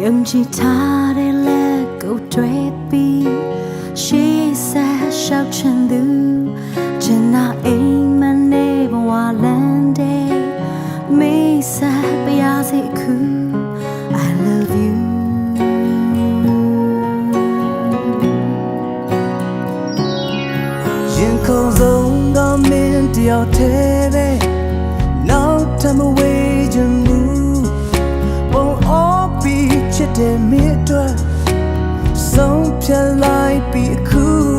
ယုံကြည်ထားတဲ့လက်ကိုတွေ့ပြီးရှေးဆက်ရှောက်ချင်သူဂျင်နာအိမ်မနေဘဝလန်ဒေးမေးဆက်ပြရစေခု I love you ရင်ခုန်ဆုံးကမင်းတယောက်တည်းပဲနောက်ထပ်မဝေး တဲ့မင်းအတွက်ဆုံးဖြတ်လိုက်ပြီးအခု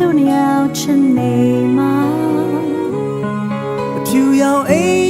就你要趁你忙，就要爱。